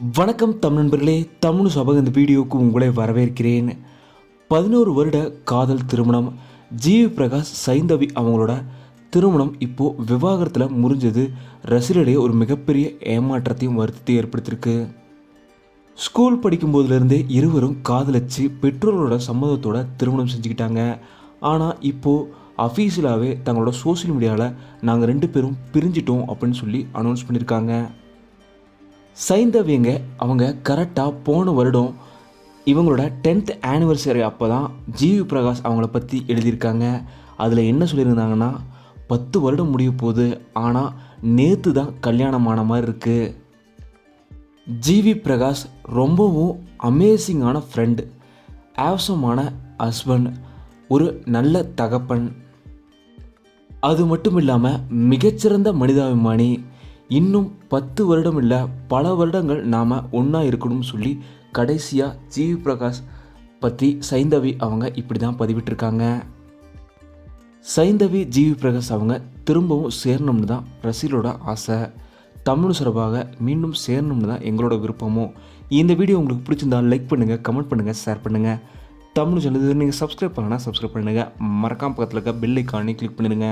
வணக்கம் தமிழ் நண்பர்களே தமிழ் சபக இந்த வீடியோவுக்கு உங்களை வரவேற்கிறேன். பதினோரு வருட காதல் திருமணம். ஜிவி பிரகாஷ் சைந்தவி அவங்களோட திருமணம் இப்போது விவாகரத்தில் முறிஞ்சது. ரசிகர்களிடையே ஒரு மிகப்பெரிய ஏமாற்றத்தையும் வருத்தத்தையும் ஏற்படுத்தியிருக்கு. ஸ்கூல் படிக்கும்போதுலேருந்தே இருவரும் காதலிச்சு பெற்றோர்களோட சம்மதத்தோட திருமணம் செஞ்சுக்கிட்டாங்க. ஆனால் இப்போது அஃபீஷியலாகவே தங்களோட சோஷியல் மீடியாவில் நாங்கள் ரெண்டு பேரும் பிரிஞ்சிட்டோம் அப்படின்னு சொல்லி அனௌன்ஸ் பண்ணியிருக்காங்க. சைந்தவியங்க அவங்க கரெக்டாக போன வருடம் இவங்களோட டென்த் ஆனிவர்சரி அப்போ தான் ஜிவி பிரகாஷ் அவங்கள பற்றி எழுதியிருக்காங்க. அதில் என்ன சொல்லியிருந்தாங்கன்னா பத்து வருடம் முடிய போகுது ஆனால் நேற்று தான் கல்யாணமான மாதிரி இருக்குது ஜிவி பிரகாஷ் ரொம்பவும் அமேசிங்கான ஃப்ரெண்டு ஆவசமான ஹஸ்பண்ட் ஒரு நல்ல தகப்பன். அது மட்டும் இல்லாமல் மிகச்சிறந்த மனிதாபிமானி இன்னும் பத்து வருடம் இல்லை பல வருடங்கள் நாம் ஒன்றா இருக்கணும்னு சொல்லி கடைசியாக ஜிவி பிரகாஷ் பற்றி சைந்தவி அவங்க இப்படி தான் பதிவிட்டிருக்காங்க. சைந்தவி ஜிவி பிரகாஷ் அவங்க திரும்பவும் சேரணும்னு தான் ரசிகரோட ஆசை. தமிழ் சார்பாக மீண்டும் சேரணும்னு தான் எங்களோட விருப்பமும் இந்த வீடியோ உங்களுக்கு பிடிச்சிருந்தா லைக் பண்ணுங்கள் கமெண்ட் பண்ணுங்கள் ஷேர் பண்ணுங்கள் தமிழ் சேனல் நீங்கள் சப்ஸ்கிரைப் பண்ணலன்னா சப்ஸ்கிரைப் பண்ணுங்கள் மறக்காம பக்கத்தில் இருக்க பெல் ஐக்கானே கிளிக் பண்ணிடுங்க.